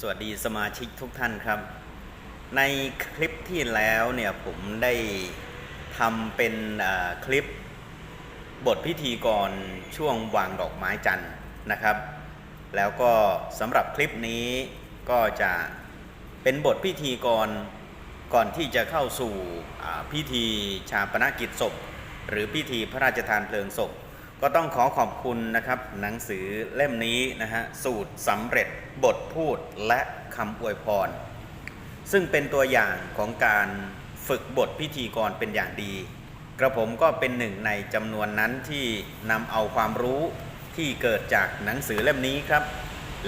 สวัสดีสมาชิกทุกท่านครับ ในคลิปที่แล้วเนี่ยผมได้ทำเป็นคลิปบทพิธีกรช่วงวางดอกไม้จันทร์นะครับ แล้วก็สำหรับคลิปนี้ก็จะเป็นบทพิธีกรก่อนที่จะเข้าสู่พิธีชาปนกิจศพ หรือพิธีพระราชทานเพลิงศพ ก็ต้องขอขอบคุณนะครับหนังสือเล่มนี้นะฮะสูตรสำเร็จบทพูดและคำอวยพร ซึ่งเป็นตัวอย่างของการฝึกบทพิธีกรเป็นอย่างดี กระผมก็เป็นหนึ่งในจำนวนนั้นที่นำเอาความรู้ที่เกิดจากหนังสือเล่มนี้ครับ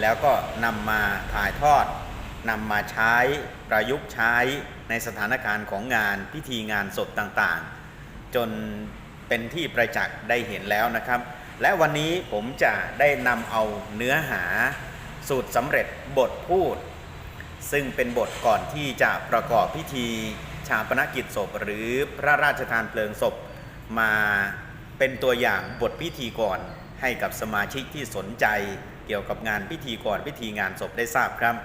แล้วก็นำมาถ่ายทอดนำมาใช้ประยุกต์ใช้ในสถานการณ์ของงานพิธีงานศพต่างๆ จน เป็นที่ประจักษ์ได้เห็นแล้วนะครับ และวันนี้ผมจะได้นำเอาเนื้อหาสูตรสำเร็จบทพูด ซึ่งเป็นบทก่อนที่จะประกอบพิธีชาปนกิจศพหรือพระราชทานเพลิงศพ มาเป็นตัวอย่างบทพิธีกรให้กับสมาชิกที่สนใจเกี่ยวกับงานพิธีกรพิธีงานศพได้ทราบครับ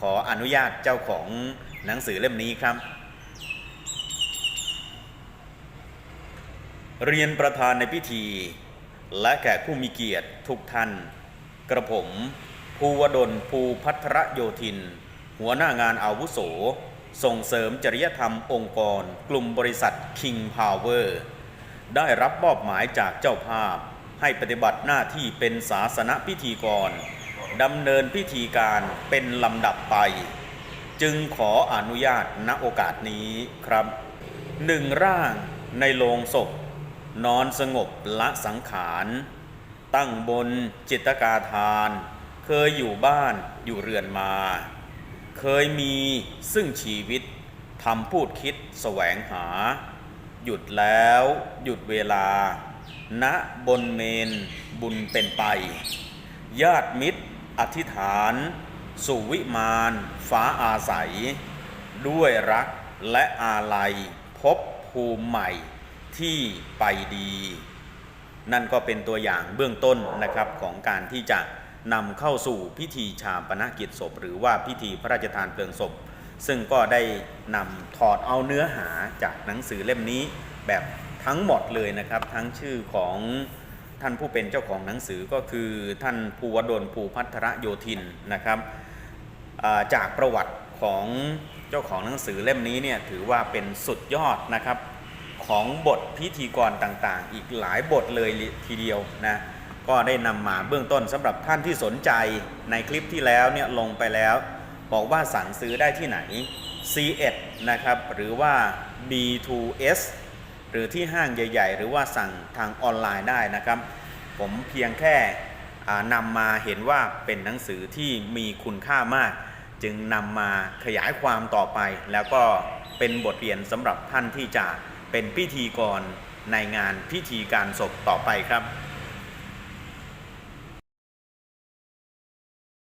ขออนุญาตเจ้าของหนังสือเล่มนี้ครับ เรียนประธานในพิธี และแขกผู้มีเกียรติทุกท่าน กระผมภูวดลภูพัทรโยธิน หัวหน้างานอาวุโส ส่งเสริมจริยธรรมองค์กร กลุ่มบริษัท King Power ได้รับมอบหมายจากเจ้าภาพ ให้ปฏิบัติหน้าที่เป็นศาสนพิธีกรดำเนินพิธีการเป็นลำดับไป จึงขออนุญาตณโอกาสนี้ครับหนึ่งร่างในโลงศพ นอนสงบละสังขาร ตั้งบนจิตกาทาน เคยอยู่บ้านอยู่เรือนมา เคยมีซึ่งชีวิตทำพูดคิดแสวงหา หยุดแล้วหยุดเวลา ณบนเมนบุญเป็นไป ญาติมิตรอธิษฐานสู่วิมานฟ้าอาศัย ด้วยรักและอาลัยพบภูมิใหม่ ที่ไปดี นั่นก็เป็นตัวอย่างเบื้องต้นนะครับของการที่จะนำเข้าสู่พิธีชาปนกิจศพ หรือว่าพิธีพระราชทานเพลิงศพ ซึ่งก็ได้นำถอดเอาเนื้อหาจากหนังสือเล่มนี้แบบทั้งหมดเลยนะครับ ทั้งชื่อของท่านผู้เป็นเจ้าของหนังสือก็คือท่านภูวดลภูพัทรโยธินนะครับจากประวัติของเจ้าของหนังสือเล่มนี้เนี่ยถือว่าเป็นสุดยอดนะครับ ของบทพิธีกรต่างๆ อีกหลายบทเลยทีเดียวนะก็ได้นำมาเบื้องต้นสำหรับท่านที่สนใจในคลิปที่แล้วเนี่ยลงไปแล้ว บอกว่าสั่งซื้อได้ที่ไหน C1 นะครับหรือว่า B2S หรือที่ห้างใหญ่ ๆ หรือว่าสั่งทางออนไลน์ได้นะครับ ผมเพียงแค่นำมาเห็นว่าเป็นหนังสือที่มีคุณค่ามาก จึงนำมาขยายความต่อไป แล้วก็เป็นบทเรียนสำหรับท่านที่จะ เป็นพิธีกรในงานพิธีการศพต่อไปครับ